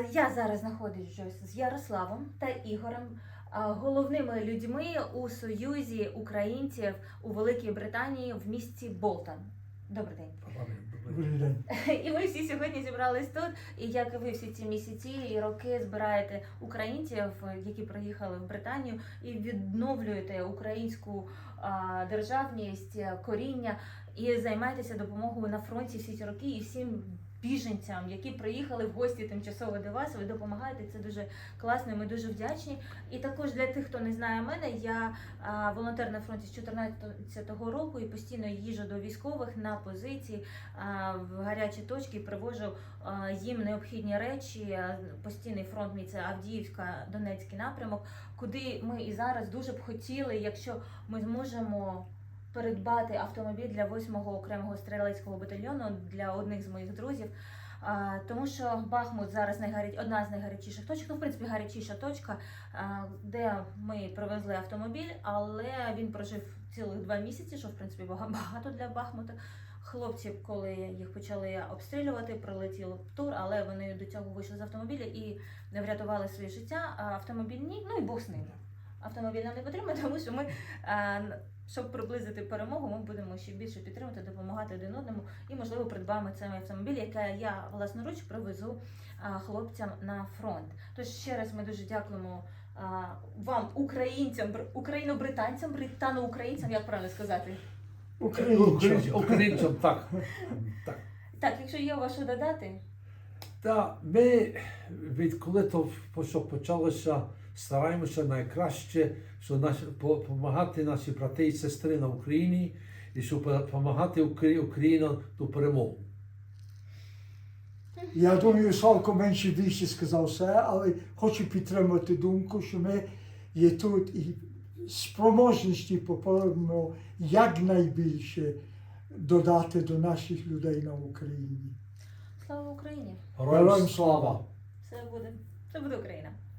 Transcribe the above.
Я зараз знаходжусь з Ярославом та Ігорем, головними людьми у Союзі українців у Великій Британії в місті Болтон. Добрий день. Добрий день. І ми всі сьогодні зібрались тут. І як і ви всі ці місяці і роки збираєте українців, які приїхали в Британію, і відновлюєте українську а, державність, коріння, і займаєтеся допомогою на фронті всі ці роки і всім. Біженцям, які приїхали в гості тимчасово до вас, ви допомагаєте. Це дуже класно. Ми дуже вдячні. І також для тих, хто не знає мене, я волонтер на фронті з 2014 року і постійно їжджу до військових на позиції в гарячі точки, привожу їм необхідні речі. Постійний фронт мій це Авдіївська, Донецький напрямок, куди ми і зараз дуже б хотіли, якщо ми зможемо. Придбати автомобіль для 8-го окремого стрілецького батальйону для одних з моїх друзів. А, тому що Бахмут зараз найгаряч... одна з найгарячіших точок, ну в принципі гарячіша точка, а, де ми привезли автомобіль, але він прожив цілих два місяці, що в принципі багато для Бахмута. Хлопці, коли їх почали обстрілювати, прилетіло тур, але вони до цього вийшли з автомобіля і не врятували своє життя. А автомобіль ні, ну і Бог з ним. Автомобіль нам не потрібен, тому що ми, а, щоб приблизити перемогу, ми будемо ще більше підтримувати, допомагати один одному і, можливо, придбаємо цей автомобіль, який я власноруч привезу а, хлопцям на фронт. Тож ще раз ми дуже дякуємо а, вам, українцям, бр- україно-британцям, британо-українцям, як правильно сказати. Українцям. Українцям, так. так. Так, якщо є у вас що додати, Та ми відколи то що почалося, стараємося найкраще, що наші допомагати наші брати і сестри на Україні і щоб допомагати Україні до перемоги. Я думаю, Славко менше більше сказав все, але хочу підтримати думку, що ми є тут і спроможності попробуємо якнайбільше додати до наших людей на Україні. Слава Україні! Героям слава! Все буде, Це буде Україна!